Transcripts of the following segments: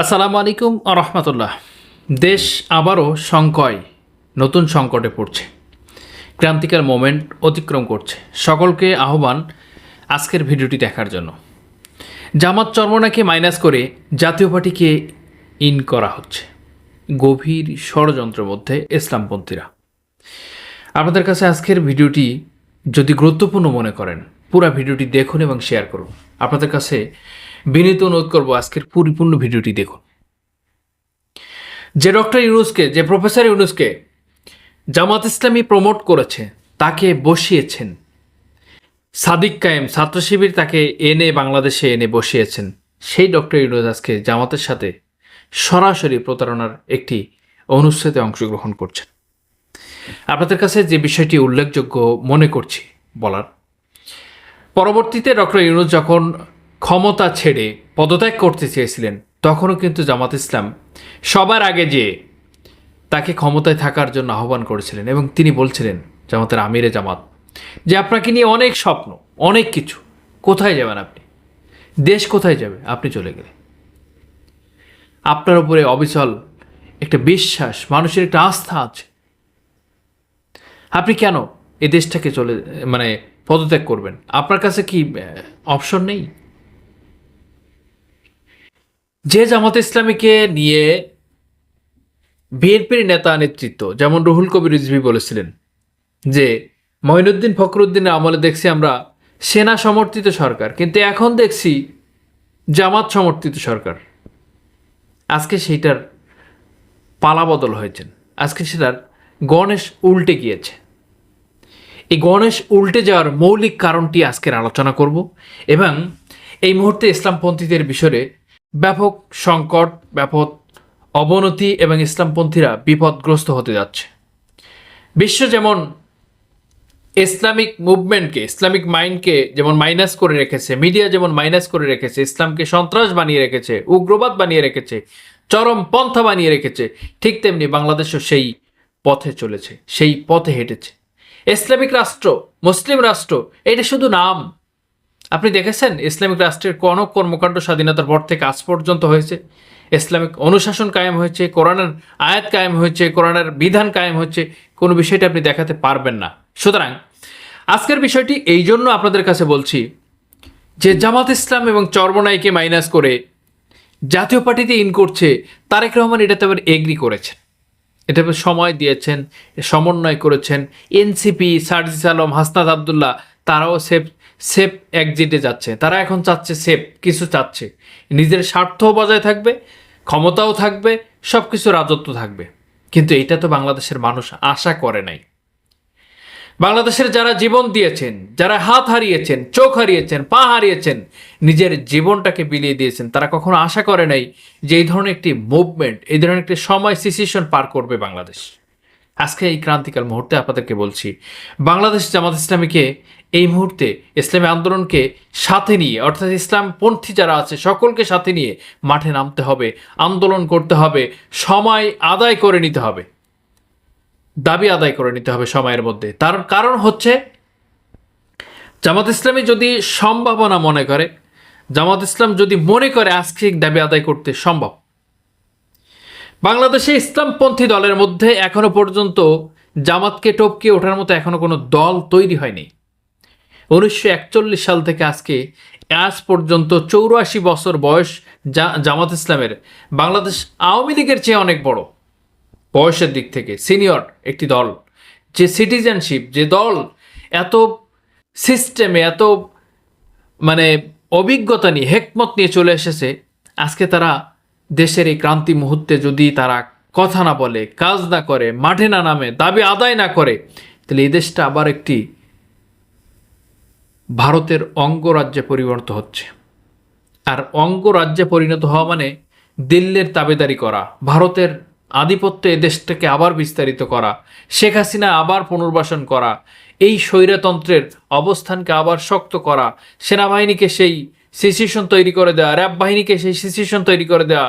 আসসালামু আলাইকুম রহমতুল্লাহ। দেশ আবারও সংকয়, নতুন সংকটে পড়ছে। ক্রান্তিকার মোমেন্ট অতিক্রম করছে। সকলকে আহ্বান আজকের ভিডিওটি দেখার জন্য। জামাত চর্মনাকে মাইনাস করে জাতীয় পার্টিকে ইন করা হচ্ছে। গভীর ষড়যন্ত্রের মধ্যে ইসলামপন্থীরা। আপনাদের কাছে আজকের ভিডিওটি যদি গুরুত্বপূর্ণ মনে করেন, পুরা ভিডিওটি দেখুন এবং শেয়ার করুন। আপনাদের কাছে বিনীত অনুরোধ করব আজকের পরিপূর্ণ ভিডিওটি দেখুন। যে ডক্টর ইউনুসকে, যে প্রফেসর ইউনুসকে জামাত ইসলামী প্রমোট করেছে, তাকে বসিয়েছেন। সাদিক কায়েম ছাত্র শিবির তাকে এনে বাংলাদেশে এনে বসিয়েছেন। সেই ডক্টর ইউনুস আজকে জামাতের সাথে সরাসরি প্রতারণার একটি অনুচ্ছেদে অংশগ্রহণ করছেন। আপনাদের কাছে যে বিষয়টি উল্লেখযোগ্য মনে করছি বলার। পরবর্তীতে ডক্টর ইউনুস যখন ক্ষমতা ছেড়ে পদত্যাগ করতে চেয়েছিলেন, তখনও কিন্তু জামাত ইসলাম সবার আগে যে তাকে ক্ষমতায় থাকার জন্য আহ্বান করেছিলেন এবং তিনি বলছিলেন, জামাতের আমিরে জামাত, যে আপনাকে নিয়ে অনেক স্বপ্ন, অনেক কিছু, কোথায় যাবেন আপনি? দেশ কোথায় যাবে? আপনি চলে গেলে আপনার উপরে অবিচল একটা বিশ্বাস, মানুষের একটা আস্থা আছে। আপনি কেন এ দেশটাকে চলে মানে পদত্যাগ করবেন? আপনার কাছে কি অপশন নেই? যে জামাত ইসলামীকে নিয়ে বিএনপির নেতা নেতৃত্ব, যেমন রুহুল কবির রিজভি বলেছিলেন, যে মঈনুদ্দিন ফখরুদ্দিনের আমলে দেখছি আমরা সেনা সমর্থিত সরকার, কিন্তু এখন দেখছি জামাত সমর্থিত সরকার। আজকে সেইটার পালাবদল হয়েছেন। আজকে সেটার গণেশ উল্টে গিয়েছে। এই গণেশ উল্টে যাওয়ার মৌলিক কারণটি আজকের আলোচনা করব এবং এই মুহূর্তে ইসলামপন্থীদের বিষয়ে ব্যাপক সংকট, ব্যাপক অবনতি এবং ইসলামপন্থীরা বিপদগ্রস্ত হতে যাচ্ছে। বিশ্ব যেমন ইসলামিক মুভমেন্টকে, ইসলামিক মাইন্ডকে যেমন মাইনাস করে রেখেছে, মিডিয়া যেমন মাইনাস করে রেখেছে, ইসলামকে সন্ত্রাস বানিয়ে রেখেছে, উগ্রবাদ বানিয়ে রেখেছে, চরম পন্থা বানিয়ে রেখেছে, ঠিক তেমনি বাংলাদেশও সেই পথে চলেছে, সেই পথে হেঁটেছে। ইসলামিক রাষ্ট্র, মুসলিম রাষ্ট্র, এটা শুধু নাম আপনি দেখেছেন ইসলামিক রাষ্ট্রের কোন কর্মকাণ্ড স্বাধীনতার পর থেকে আজ পর্যন্ত হয়েছে? ইসলামিক অনুশাসন কায়েম হয়েছে, কোরআনের আয়াত কায়েম হয়েছে, কোরআনের বিধান কায়েম হচ্ছে, কোনো বিষয়টা আপনি দেখাতে পারবেন না। সুতরাং আজকের বিষয়টি এই জন্য আপনাদের কাছে বলছি যে জামাত ইসলাম এবং চর্মনাইকে মাইনাস করে জাতীয় পার্টিতে ইন করছে তারেক রহমান এটাতে আবার এগ্রি করেছেন। এটা সময় দিয়েছেন, সমন্বয় করেছেন, এনসিপি, সার্জিস আলম, হাসনাত আবদুল্লাহ, তারাও সেফ সেফ একজিটে যাচ্ছে। তারা এখন চাচ্ছে সেফ, কিছু চাচ্ছে। নিজের স্বার্থও বজায় থাকবে, ক্ষমতাও থাকবে সব কিছু রাজত্ব থাকবে। কিন্তু এটা তো বাংলাদেশের মানুষ আশা করে নাই। বাংলাদেশের যারা জীবন দিয়েছেন, যারা হাত হারিয়েছেন, চোখ হারিয়েছেন, পা হারিয়েছেন, নিজের জীবনটাকে বিলিয়ে দিয়েছেন, তারা কখনো আশা করে নাই যে এই ধরনের একটি মুভমেন্ট এই ধরনের একটি সময় সিচুয়েশন পার করবে বাংলাদেশ। আজকে এই ক্রান্তিকাল মুহূর্তে আপনাদেরকে বলছি, বাংলাদেশ জামাত ইসলামীকে এই মুহূর্তে ইসলামী আন্দোলনকে সাথে নিয়ে, অর্থাৎ ইসলামপন্থী যারা আছে, সকলকে সাথে নিয়ে মাঠে নামতে হবে, আন্দোলন করতে হবে, সময় আদায় করে নিতে হবে। দাবি আদায় করে নিতে হবে সময়ের মধ্যে। তার কারণ হচ্ছে, জামাত ইসলামী যদি সম্ভাবনা মনে করে, জামাত ইসলাম যদি মনে করে আজকে দাবি আদায় করতে সম্ভব। বাংলাদেশে ইসলামপন্থী দলের মধ্যে এখনও পর্যন্ত জামাতকে টপকে ওঠার মতো এখনও কোনো দল তৈরি হয়নি। উনিশশো একচল্লিশ সাল থেকে আজকে, আজ পর্যন্ত চৌরাশি বছর বয়স জামাত ইসলামের। বাংলাদেশ আওয়ামী লীগের চেয়ে অনেক বড় বয়সের দিক থেকে, সিনিয়র একটি দল। যে সিটিজেনশিপ, যে দল এত সিস্টেমে, এত মানে অভিজ্ঞতা নিয়ে, হেকমত নিয়ে চলে এসেছে, আজকে তারা দেশের এই ক্রান্তি মুহূর্তে যদি তারা কথা না বলে, কাজ না করে, মাঠে না নামে, দাবি আদায় না করে, তাহলে এই দেশটা আবার একটি ভারতের অঙ্গরাজ্যে পরিণত হচ্ছে। আর অঙ্গরাজ্যে পরিণত হওয়া মানে দিল্লির তাবেদারি করা, ভারতের আধিপত্য এদেশটাকে আবার বিস্তারিত করা, শেখ হাসিনা আবার পুনর্বাসন করা, এই স্বৈরতন্ত্রের অবস্থানকে আবার শক্ত করা, সেনাবাহিনীকে সেই সিচুয়েশন তৈরি করে দেওয়া র্যাব বাহিনীকে সেই সিচুয়েশন তৈরি করে দেওয়া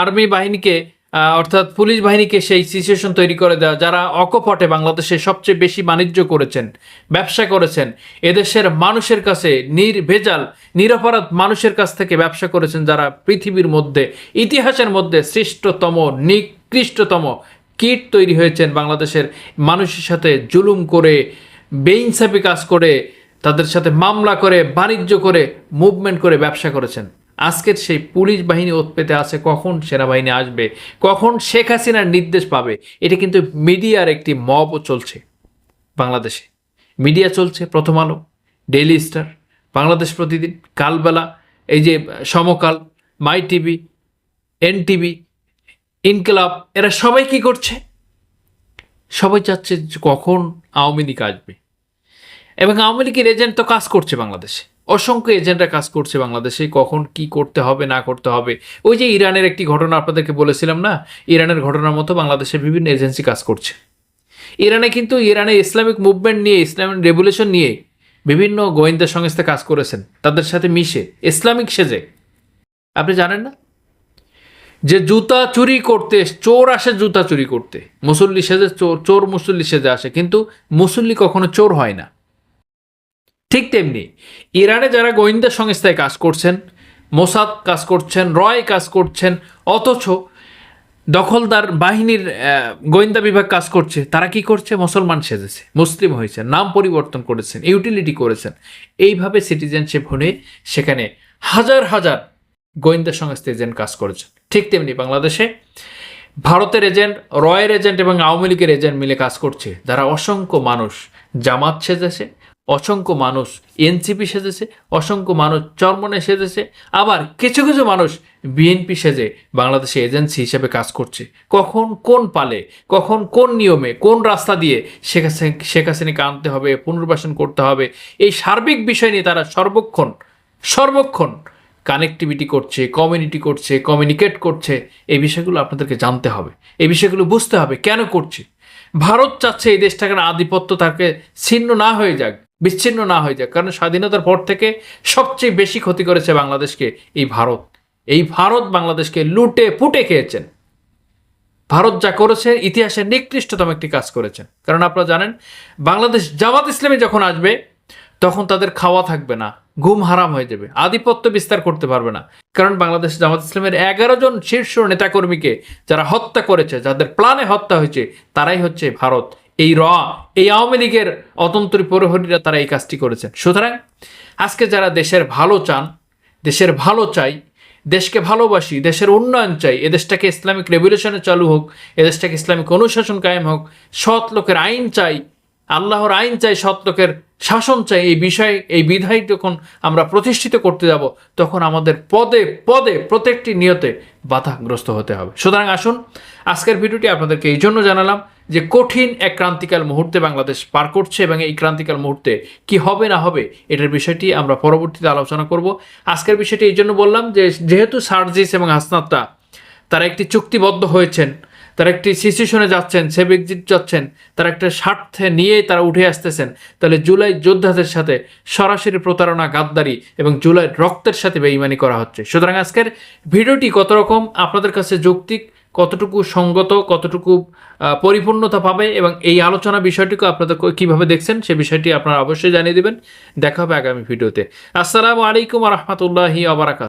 আর্মি বাহিনীকে অর্থাৎ পুলিশ বাহিনীকে সেই সিচুয়েশন তৈরি করে দেওয়া, যারা অকপটে বাংলাদেশে সবচেয়ে বেশি বাণিজ্য করেছেন, ব্যবসা করেছেন, এদেশের মানুষের কাছে নির্ভেজাল, নিরপরাধ মানুষের কাছ থেকে ব্যবসা করেছেন যারা পৃথিবীর মধ্যে, ইতিহাসের মধ্যে শ্রেষ্ঠতম, নিকৃষ্টতম কীট তৈরি হয়েছেন বাংলাদেশের মানুষের সাথে জুলুম করে, বেইনসাফি কাজ করে, তাদের সাথে মামলা করে, বাণিজ্য করে মুভমেন্ট করে ব্যবসা করেছেন। আজকের সেই পুলিশ বাহিনী ওত পেতে আছে কখন সেনাবাহিনী আসবে, কখন শেখ হাসিনার নির্দেশ পাবে, এটা কিন্তু মিডিয়ার একটি মবও চলছে বাংলাদেশে। মিডিয়া চলছে প্রথম আলো, ডেইলি স্টার, বাংলাদেশ প্রতিদিন, কালবেলা, এই যে Samakal, My TV, N TV, Inqilab, এরা সবাই কি করছে? সবাই চাচ্ছে কখন আওয়ামী লীগ আসবে। এবং আওয়ামী লীগের এজেন্ট তো কাজ করছে বাংলাদেশে। অসংখ্য এজেন্টরা কাজ করছে বাংলাদেশে, কখন কি করতে হবে, না করতে হবে। ওই যে ইরানের একটি ঘটনা আপনাদেরকে বলেছিলাম না, ইরানের ঘটনার মতো বাংলাদেশে বিভিন্ন এজেন্সি কাজ করছে। ইরানে কিন্তু ইরানে ইসলামিক মুভমেন্ট নিয়ে, ইসলামিক রেভুলেশন নিয়ে বিভিন্ন গোয়েন্দা সংস্থা কাজ করেছেন, তাদের সাথে মিশে, ইসলামিক সেজে। আপনি জানেন না? যে জুতা চুরি করতে চোর আসে জুতা চুরি করতে। মুসল্লি সেজে, চোর চোর মুসল্লি সেজে আসে, কিন্তু মুসল্লি কখনো চোর হয় না। ঠিক তেমনি ইরানে যারা গোয়েন্দা সংস্থায় কাজ করছেন, মোসাদ কাজ করছেন, রয় কাজ করছেন, অথচ দখলদার বাহিনীর গোয়েন্দা বিভাগ কাজ করছে, তারা কি করছে? মুসলমান সেজেছে, মুসলিম হয়েছে, নাম পরিবর্তন করেছেন ইউটিলিটি করেছেন। এইভাবে সিটিজেনশিপ হয়ে সেখানে হাজার হাজার গোয়েন্দা সংস্থা এজেন্ট কাজ করেছেন। ঠিক তেমনি বাংলাদেশে ভারতের এজেন্ট রয়ের এজেন্ট এবং আওয়ামী লীগের এজেন্ট মিলে কাজ করছে, যারা অসংখ্য মানুষ জামাত সেজেছে অসংখ্য মানুষ এনসিপি সেজেছে, অসংখ্য মানুষ চরমনে সেজেছে, আবার কিছু কিছু মানুষ বিএনপি সেজে বাংলাদেশে এজেন্সি হিসেবে কাজ করছে। কখন কোন পালে, কখন কোন নিয়মে, কোন রাস্তা দিয়ে শেখ শেখ হাসিনাকে আনতে হবে, পুনর্বাসন করতে হবে, এই সার্বিক বিষয় নিয়ে তারা সর্বক্ষণ সর্বক্ষণ কানেক্টিভিটি করছে কমিউনিটি করছে কমিউনিকেট করছে, এই বিষয়গুলো আপনাদেরকে জানতে হবে। এই বিষয়গুলো বুঝতে হবে, কেন করছে? ভারত চাচ্ছে এই দেশটাকে আধিপত্য তাকে ছিন্ন না হয়ে যাক। বিচ্ছিন্ন না হয়ে যাক কারণ স্বাধীনতার পর থেকে সবচেয়ে বেশি ক্ষতি করেছে বাংলাদেশকে এই ভারত। এই ভারত বাংলাদেশকে লুটে পুটে খেয়েছেন। ভারত যা করেছে ইতিহাসের নিকৃষ্টতম একটি কাজ করেছেন। কারণ আপনারা জানেন, বাংলাদেশ জামাত ইসলামী যখন আসবে, তখন তাদের খাওয়া থাকবে না, ঘুম হারাম হয়ে যাবে, আধিপত্য বিস্তার করতে পারবে না। কারণ বাংলাদেশ জামাত ইসলামের এগারো জন শীর্ষ নেতাকর্মীকে যারা হত্যা করেছে, যাদের প্ল্যানে হত্যা হয়েছে, তারাই হচ্ছে ভারত। এই র, এই আওয়ামী লীগের অতন্ত্রী প্রহরীরা তারা এই কাজটি করেছেন। সুতরাং আজকে যারা দেশের ভালো চান, দেশের ভালো চাই, দেশকে ভালোবাসি, দেশের উন্নয়ন চাই এদেশটাকে ইসলামিক রেভলিউশনে চালু হোক এদেশটাকে ইসলামিক অনুশাসন কায়েম হোক, সৎ লোকের আইন চাই আল্লাহর আইন চাই সৎ লোকের শাসন চাই, এই বিষয়ে, এই বিধায় যখন আমরা প্রতিষ্ঠিত করতে যাব, তখন আমাদের পদে পদে, প্রত্যেকটি নিয়তে বাধাগ্রস্ত হতে হবে। সুতরাং আসুন, আজকের ভিডিওটি আপনাদেরকে এই জন্য জানালাম যে কঠিন এক ক্রান্তিকাল মুহূর্তে বাংলাদেশ পার করছে এবং এই ক্রান্তিকাল মুহূর্তে কি হবে, না হবে, এটার বিষয়টি আমরা পরবর্তীতে আলোচনা করব। আজকের বিষয়টি এই জন্য বললাম যে, যেহেতু সার্জিস এবং হাসনাতটা তারা একটি চুক্তিবদ্ধ হয়েছেন তারা একটি সিচুয়েশনে যাচ্ছেন সেভ এক্সিট যাচ্ছেন, তারা একটা স্বার্থে নিয়েই তারা উঠে আসতেছেন। তাহলে জুলাই যোদ্ধাদের সাথে সরাসরি প্রতারণা, গাদ্দারি এবং জুলাই রক্তের সাথে বেইমানি করা হচ্ছে। সুতরাং আজকের ভিডিওটি কত রকম, আপনাদের কাছে যৌক্তিক, কতটুকু সঙ্গত, কতটুকু পরিপূর্ণতা পাবে এবং এই আলোচনা বিষয়টিকে আপনাদের কীভাবে দেখছেন, সে বিষয়টি আপনারা অবশ্যই জানিয়ে দেবেন। দেখা হবে আগামী ভিডিওতে। আসসালামু আলাইকুম রহমতুল্লাহি আবরাকাত